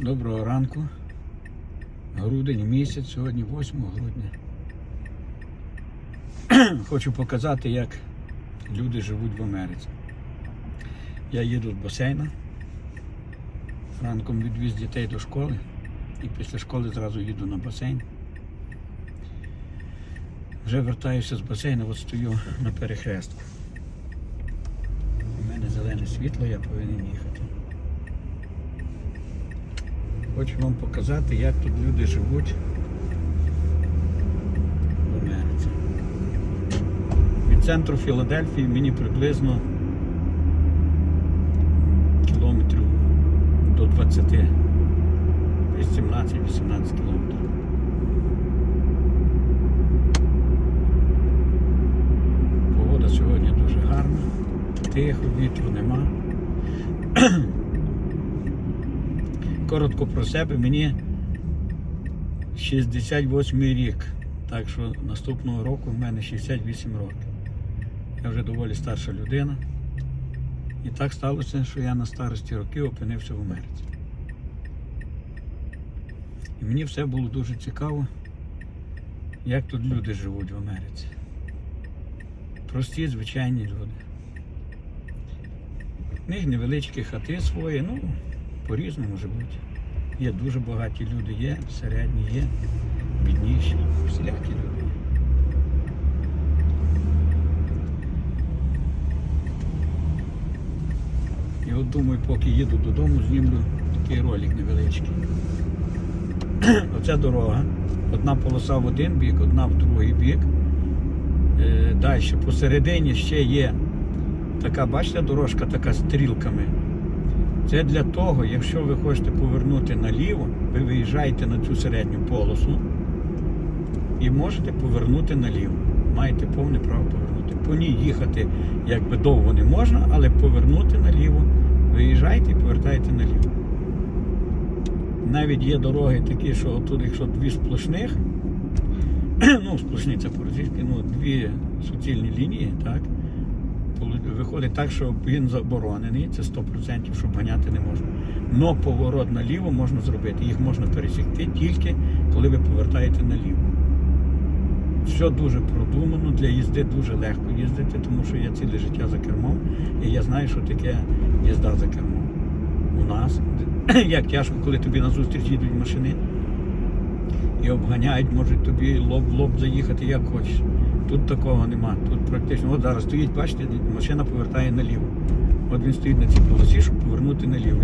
Доброго ранку. Грудень місяць, сьогодні 8 грудня. Хочу показати, як люди живуть в Америці. Я їду з басейна. Ранком відвіз дітей до школи і після школи зразу їду на басейн. Вже вертаюся з басейну, от стою на перехрестку. У мене зелене світло, я повинен їхати. Хочу вам показати, як тут люди живуть в Америці. Від центру Філадельфії мені приблизно кілометрів до 20, десь 17-18 кілометрів. Погода сьогодні дуже гарна, тихо, вітру нема. Коротко про себе, мені 68 рік. Так що наступного року в мене 68 років. Я вже доволі старша людина. І так сталося, що я на старості років опинився в Америці. І мені все було дуже цікаво, як тут люди живуть в Америці. Прості, звичайні люди. В них невеличкі хати свої, ну, по-різному живуть. Є дуже багаті люди, є, середні є, бідніші, всілякі люди. І от думаю, поки їду додому, знімлю такий ролик невеличкий. Оце дорога. Одна полоса в один бік, одна в другий бік. Е, Далі посередині ще є така, бачите, дорожка така з стрілками. Це для того, якщо ви хочете повернути наліво, ви виїжджаєте на цю середню полосу і можете повернути наліво. Маєте повне право повернути. По ній їхати якби довго не можна, але повернути наліво. Виїжджаєте і повертаєте наліво. Навіть є дороги такі, що тут, якщо дві сплошних, ну, сплошні це по-російськи, ну, дві суцільні лінії, так? Виходить так, що він заборонений, це 100%, щоб ганяти не можна. Но поворот наліво можна зробити. Їх можна пересікти тільки коли ви повертаєте наліво. Все дуже продумано, для їзди дуже легко їздити, тому що я ціле життя за кермом, і я знаю, що таке їзда за кермом. У нас як тяжко, коли тобі назустріч їдуть машини і обганяють, можуть тобі лоб в лоб заїхати, як хочеш. Тут такого нема. Тут практично, от зараз стоїть, бачите, машина повертає наліво. От він стоїть на цій полосі, щоб повернути наліво.